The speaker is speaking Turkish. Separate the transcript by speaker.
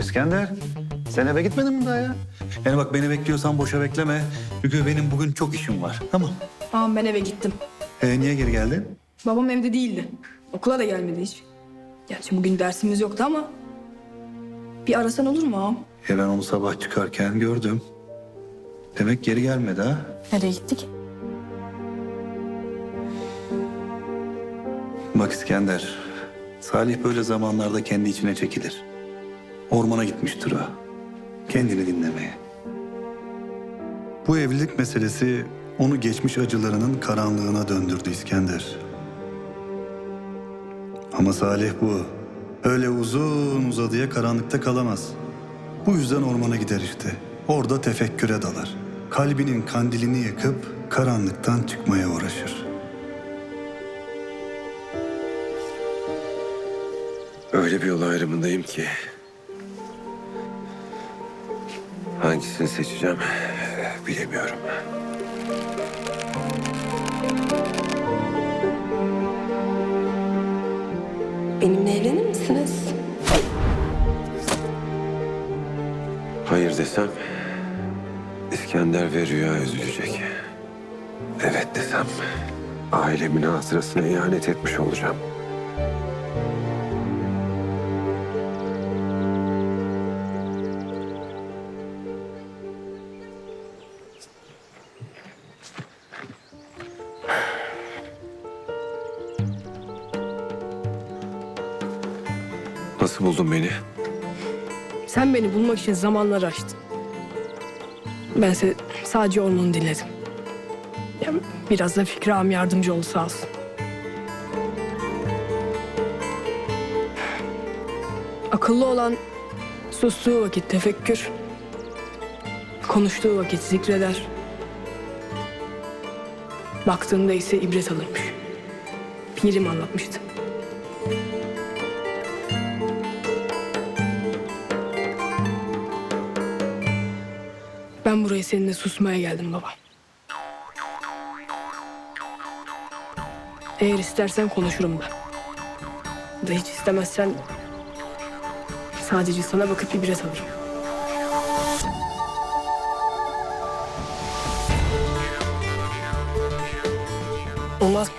Speaker 1: İskender. Sen eve gitmedin mi daha ya? Yani bak beni bekliyorsan boşa bekleme. Çünkü benim bugün çok işim var. Tamam.
Speaker 2: Tamam ben eve gittim.
Speaker 1: Ee, niye geri geldin?
Speaker 2: Babam evde değildi. Okula da gelmedi hiç. Gerçi bugün dersimiz yoktu ama... Bir arasan olur mu ağam?
Speaker 1: E ben onu sabah çıkarken gördüm. Demek geri gelmedi ha?
Speaker 2: Nereye gittik?
Speaker 1: Bak İskender, Salih böyle zamanlarda kendi içine çekilir. Ormana gitmiştir o. Kendini dinlemeye. Bu evlilik meselesi onu geçmiş acılarının karanlığına döndürdü İskender. Ama Salih bu. Öyle uzun uzadıya karanlıkta kalamaz. Bu yüzden ormana gider işte. Orada tefekküre dalar. Kalbinin kandilini yakıp karanlıktan çıkmaya uğraşır.
Speaker 3: Öyle bir yol ayrımındayım ki... Hangisini seçeceğim bilemiyorum.
Speaker 4: Benimle evlenir misiniz?
Speaker 3: Hayır desem İskender ve Rüya üzülecek. Evet desem ailemin hatırasına ihanet etmiş olacağım. Nasıl buldun beni?
Speaker 2: Sen beni bulmak için zamanları açtın. Bense sadece ormanı dinledim. Ya biraz da Fikri yardımcı oldu sağ olsun. Akıllı olan sustuğu vakit tefekkür, konuştuğu vakit zikreder. Baktığında ise ibret alırmış. Pirim anlatmıştı. Ben buraya seninle susmaya geldim baba. Eğer istersen konuşurum da. Da hiç istemezsen sadece sana bakıp ibret alırım. Olmaz?